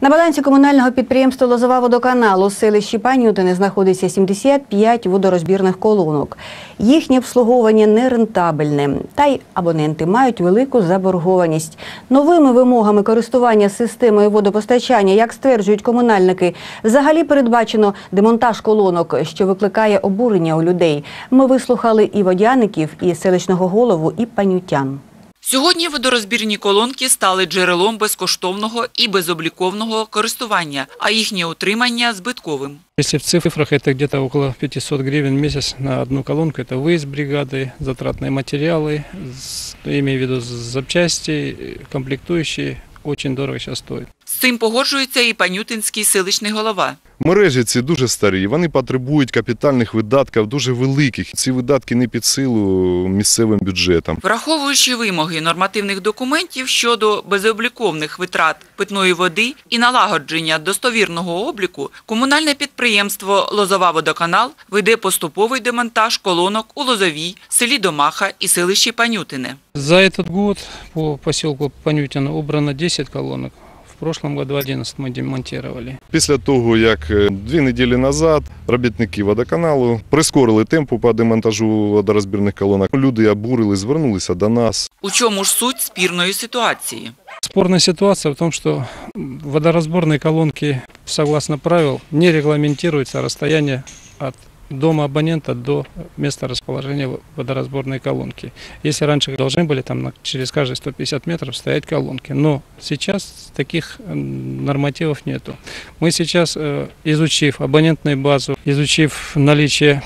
На балансі комунального підприємства Лозова водоканал у селищі Панютине знаходиться 75 водорозбірних колонок. Їхнє обслуговування нерентабельне, та й абоненти мають велику заборгованість. Новими вимогами користування системою водопостачання, як стверджують комунальники, взагалі передбачено демонтаж колонок, що викликає обурення у людей. Ми вислухали і водяників, і селищного голову, і панютян. Сьогодні водорозбірні колонки стали джерелом безкоштовного і безобліковного користування, а їхнє утримання – збитковим. Если в цифрах это где-то около 500 гривен в месяц на одну колонку, это выезд бригады, затратные материалы, с- имею в виду запчасти, комплектующие, очень дорого сейчас стоит. З цим погоджується і панютинський селищний голова. Мережі ці дуже старі, вони потребують капітальних видатків дуже великих. Ці видатки не під силу місцевим бюджетам. Враховуючи вимоги нормативних документів щодо безобліковних витрат питної води і налагодження достовірного обліку, комунальне підприємство «Лозова водоканал» веде поступовий демонтаж колонок у Лозовій, селі Домаха і селищі Панютине. За этот год по поселку Панютино убрано 10 колонок. В прошлом году 11 мы демонтировали. Після того, як е, дві неділі назад робітники водоканалу прискорили темпу по демонтажу водорозбірних колонок, люди обурили, звернулися до нас. У чому ж суть спірної ситуації? Спорная ситуация в том, что водоразборные колонки, согласно правил, не регламентируется расстояние от дома абонента до места расположения водоразборной колонки. Если раньше должны были там на- через каждые 150 метров стоять колонки, но сейчас таких м, нормативов нету. Мы сейчас, э, изучив абонентную базу, изучив наличие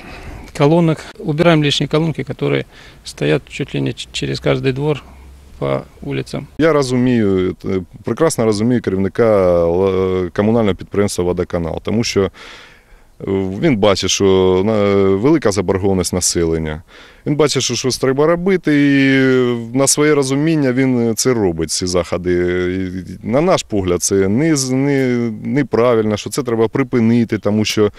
колонок, убираем лишние колонки, которые стоят чуть ли не ч- через каждый двор по улицам. Я розумію, е, прекрасно розумію керівника е, комунального підприємства Водоканал, тому що е, він бачить, що велика заборгованість населення. Він бачить, що щось треба робити, і на своє розуміння він це робить, ці заходи. І На наш погляд, це не, не, неправильно, що це треба припинити, тому що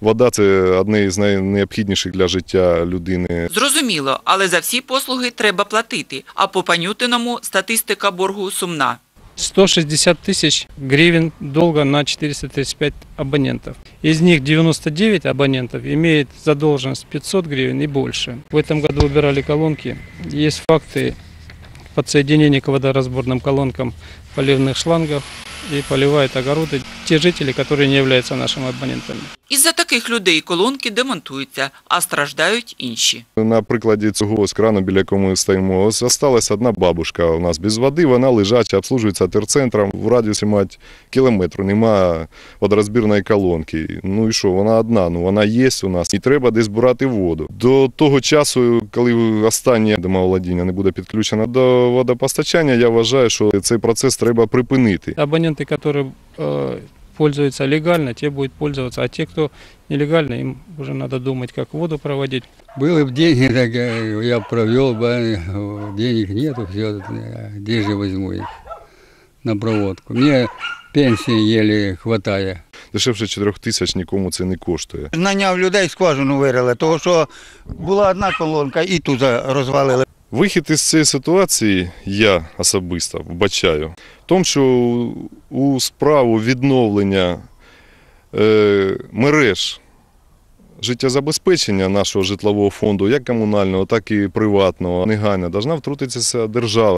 вода це одне з найнеобхідніших для життя людини. Зрозуміло, але за всі послуги треба платити, а по Панютиному статистика боргу сумна. 160 тысяч гривен долга на 435 абонентов. Из них 99 абонентов имеет задолженность 500 гривен и больше. В этом году убирали колонки. Есть факты подсоединения к водоразборным колонкам поливных шлангов и поливают огороды те жители, которые не являются нашими абонентами. Із-за таких людей колонки демонтуються, а страждають інші. На прикладі цього ось крану, біля якого ми стоїмо, ось осталась одна бабушка у нас без води, вона лежача, обслужується терцентром, в радіусі мать кілометру, немає водорозбірної колонки. Ну і що, вона одна, ну вона є у нас, і треба десь брати воду. До того часу, коли останнє домоволодіння не буде підключено до водопостачання, я вважаю, що цей процес треба припинити. Абоненты, которые э, пользуются легально, те будут пользоваться, а те, кто нелегально, им уже надо думать, как воду проводить. Были бы деньги, так э, я провел бы, э, денег нету, все, где же возьму их на проводку. Мне пенсии еле хватает. Дешевше 4 тисяч нікому це не коштує. Наняв людей скважину вирили, тому що була одна колонка і ту за- розвалили. Вихід із цієї ситуації я особисто вбачаю в тому, що у справу відновлення е, мереж життєзабезпечення нашого житлового фонду, як комунального, так і приватного, негайно повинна втрутитися держава.